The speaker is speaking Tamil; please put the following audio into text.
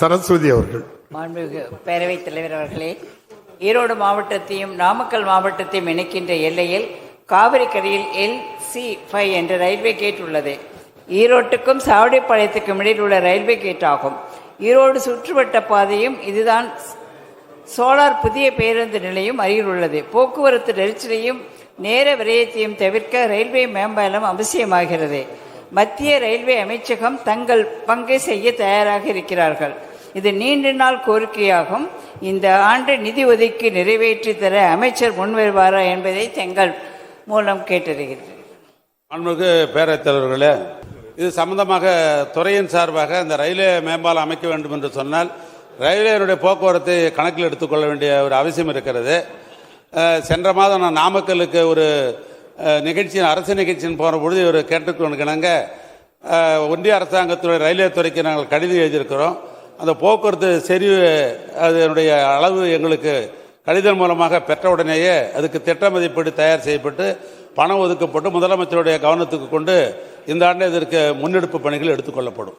சரஸ்வதி அவர்கள். மாண்புமிகு பேரவைத் தலைவர் அவர்களே ஈரோடு மாவட்டத்தையும் நாமக்கல் மாவட்டத்தையும் இணைக்கின்ற எல்லையில் காவிரி கரையில் எல் சி ஃபைவ் என்ற ரயில்வே கேட் உள்ளது. ஈரோட்டுக்கும் சாவடிப்பாளையத்துக்கும் இடையில் உள்ள ரயில்வே கேட் ஆகும். ஈரோடு சுற்றுவட்ட பாதையும் இதுதான் சோலார் புதிய பேருந்து நிலையம் அருகில் உள்ளது. போக்குவரத்து நெரிச்சலையும் நேர விரயத்தையும் தவிர்க்க ரயில்வே மேம்பாலம் அவசியமாகிறது. மத்திய ரயில்வே அமைச்சகம் தங்கள் பங்கை செய்ய தயாராக இருக்கிறார்கள். இது நீண்ட நாள் கோரிக்கையாகும். இந்த ஆண்டு நிதி ஒதுக்கி நிறைவேற்றி தர அமைச்சர் முன்வருவாரா என்பதை தங்கள் மூலம் கேட்டறிகிறேன். பேரத்தலைவர்களே பேரவைத் தலைவர்களே இது சம்பந்தமாக துறையின் சார்பாக இந்த ரயில்வே மேம்பாலம் அமைக்க வேண்டும் என்று சொன்னால் ரயில்வேனுடைய போக்குவரத்தை கணக்கில் எடுத்துக்கொள்ள வேண்டிய ஒரு அவசியம் இருக்கிறது. சென்ற மாதம் நான் நாமக்கலுக்கு ஒரு நிகழ்ச்சியின் அரசு நிகழ்ச்சியின் போன பொழுது இவர் கேட்டுக்கொண்டுக்கினாங்க ஒன்றிய அரசாங்கத்துடைய ரயில்வே துறைக்கு நாங்கள் கடிதம் எழுதியிருக்கிறோம். அந்த போக்குவரத்து செறிவு அதனுடைய அளவு எங்களுக்கு கடிதம் மூலமாக பெற்றவுடனேயே அதுக்கு திட்ட மதிப்பீடு தயார் செய்யப்பட்டு பணம் ஒதுக்கப்பட்டு முதலமைச்சருடைய கவனத்துக்கு கொண்டு இந்த ஆண்டு இதற்கு முன்னெடுப்பு பணிகள் எடுத்துக்கொள்ளப்படும்